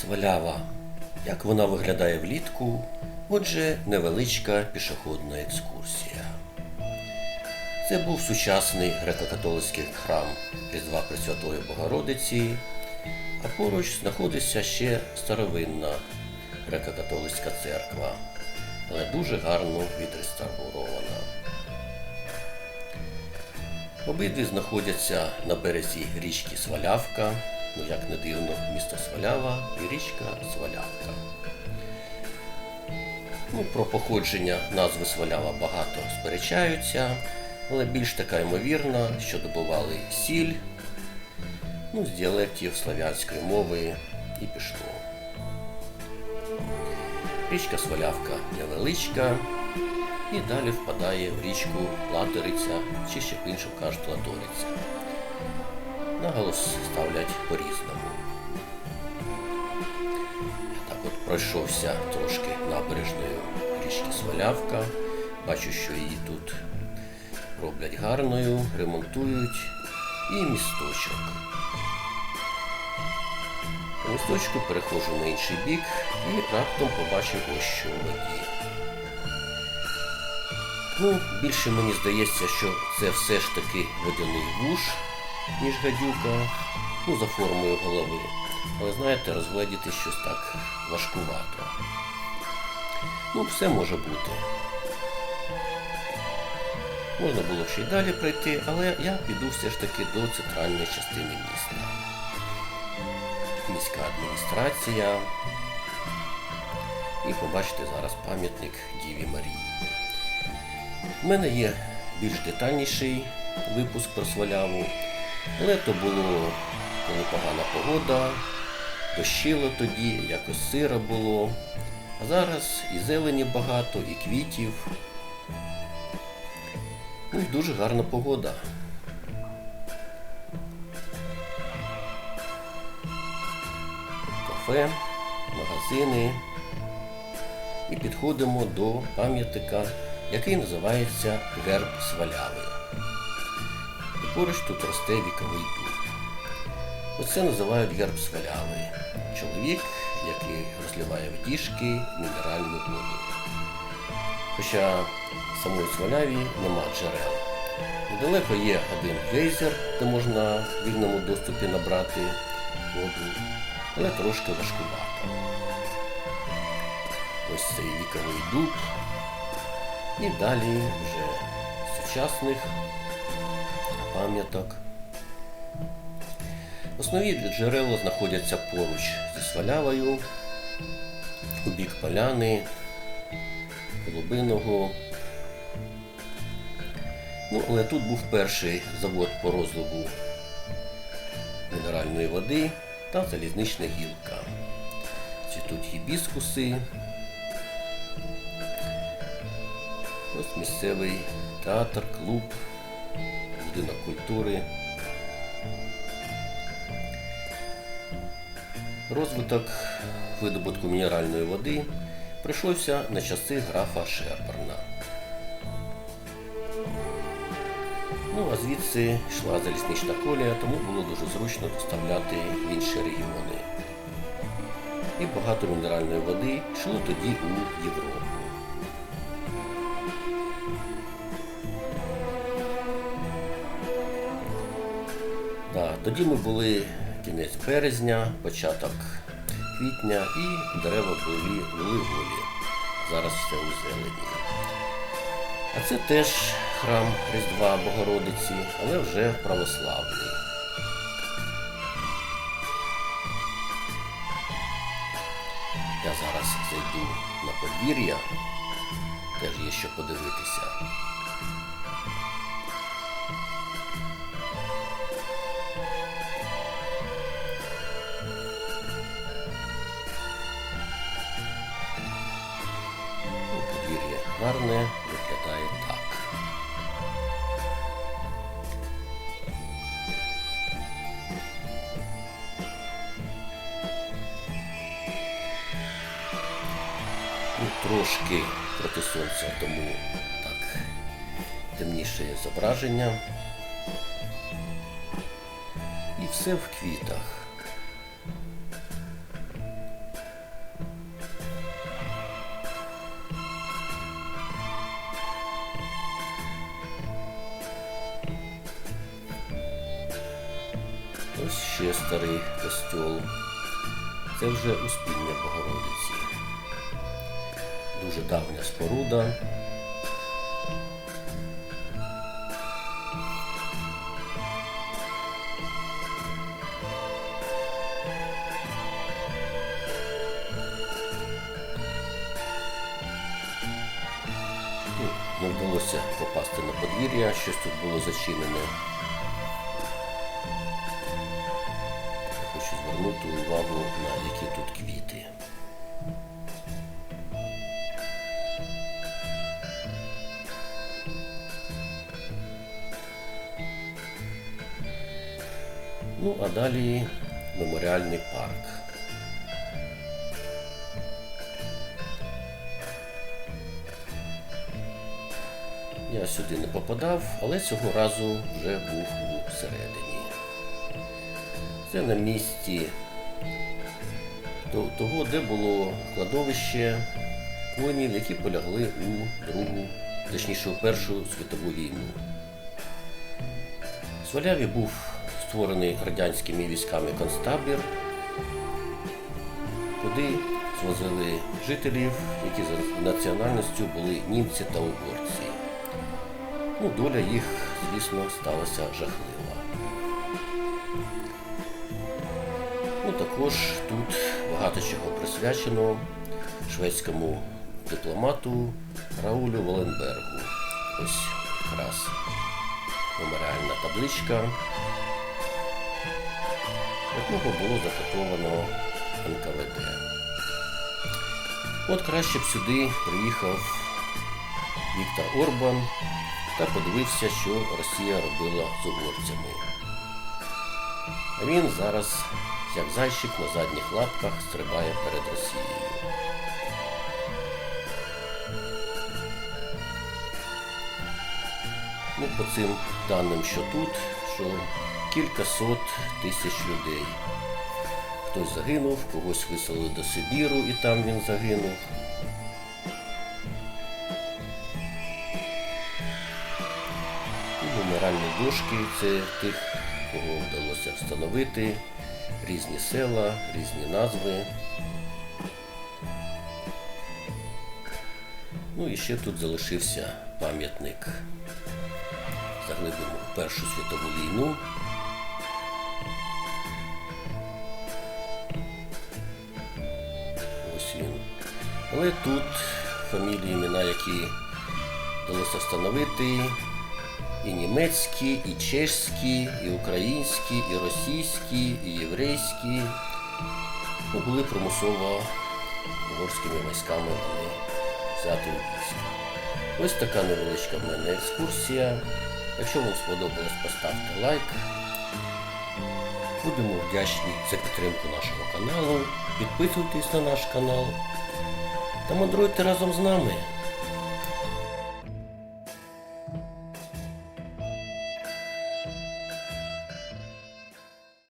Свалява. Як вона виглядає влітку? Отже, невеличка пішохідна екскурсія. Це був сучасний греко-католицький храм Різдва Пресвятої Богородиці, а поруч знаходиться ще старовинна греко-католицька церква, але дуже гарно відреставрована. Обидві знаходяться на березі річки Свалявка, ну як не дивно, місто Свалява і річка Свалявка. Ну, про походження назви Свалява багато сперечаються, але більш така ймовірна, що добували сіль ну, з діалектів славянської мови і пішло. Річка Свалявка невеличка і далі впадає в річку Латериця, чи ще по-іншому кажуть Латориця. Наголос ставлять по-різному. Я так от пройшовся трошки набережною річки Свалявка. Бачу, що її тут роблять гарною, ремонтують і місточок. По місточку переходжу на інший бік і раптом побачив ось що воді. Ну, більше мені здається, що це все ж таки водяний вуш, ніж гадюка, ну, за формою голови. Але знаєте, розгледіти щось так важкувато. Ну, все може бути. Можна було ще й далі пройти, але я піду все ж таки до центральної частини міста. Міська адміністрація. І побачите зараз пам'ятник Діві Марії. У мене є більш детальніший випуск про сваляву, але то було коли погана погода, дощило тоді, якось сиро було. А зараз і зелені багато, і квітів. Ну і дуже гарна погода. Кафе, магазини. І підходимо до пам'ятника, який називається Герб Сваляви. Поруч тут росте віковий дуб. Оце називають герб Сваляви. Чоловік, який розливає в діжки мінеральну воду. Хоча в самої Сваляві нема джерел. Недалеко є один гейзер, де можна в вільному доступі набрати воду, але трошки важкувато. Ось цей віковий дуб. І далі вже сучасних пам'яток. Основні джерела знаходяться поруч зі свалявою, у бік поляни, голубиного. Ну, але тут був перший завод по розливу мінеральної води та залізнична гілка. Цвітуть гібіскуси. Ось місцевий театр, клуб, будинок культури. Розвиток видобутку мінеральної води прийшовся на часи графа Шерберна. Ну, а звідси йшла залізнична колія, тому було дуже зручно доставляти в інші регіони. І багато мінеральної води йшло тоді у Європу. Тоді ми були кінець березня, початок квітня і дерева були, були. Зараз все у зелені. А це теж храм Різдва Богородиці, але вже православний. Я зараз зайду на подвір'я, теж є що подивитися. трошки проти сонця, тому так темніше зображення. І все в квітах. Ось ще старий костьол. Це вже Успіння Богородиці. Дуже давня споруда. Ну, Не вдалося попасти на подвір'я, щось тут було зачинене. Хочу звернути увагу на які тут квіти. Ну, а далі меморіальний парк. Я сюди не попадав, але цього разу вже був всередині. Це на місці то- того, де було кладовище воїнів, які полягли у Другу, точніше у Першу світову війну. В Сваляві був створений радянськими військами концтабір, куди звозили жителів, які за національністю були німці та угорці. Ну, доля їх, звісно, сталася жахлива. Ну, також тут багато чого присвячено шведському дипломату Раулю Воленбергу. Ось якраз меморіальна табличка, якого було закатовано НКВД. От краще б сюди приїхав Віктор Орбан та подивився, що Росія робила з угорцями. Він зараз, як зайчик на задніх лапках, стрибає перед Росією. Ну, по цим даним, що тут, що кілька сот тисяч людей. Хтось загинув, когось виселили до Сибіру і там він загинув. І меморіальні дошки це тих, кого вдалося встановити, різні села, різні назви. Ну і ще тут залишився пам'ятник заглибимо Першу світову війну. Але тут фамілії, імена, які вдалося встановити, і німецькі, і чешські, і українські, і російські, і єврейські. Були примусово угорськими військами вони взяти у військо. Ось така невеличка в мене екскурсія. Якщо вам сподобалось, поставте лайк. Будемо вдячні за підтримку нашого каналу. Підписуйтесь на наш канал та мандруйте разом з нами.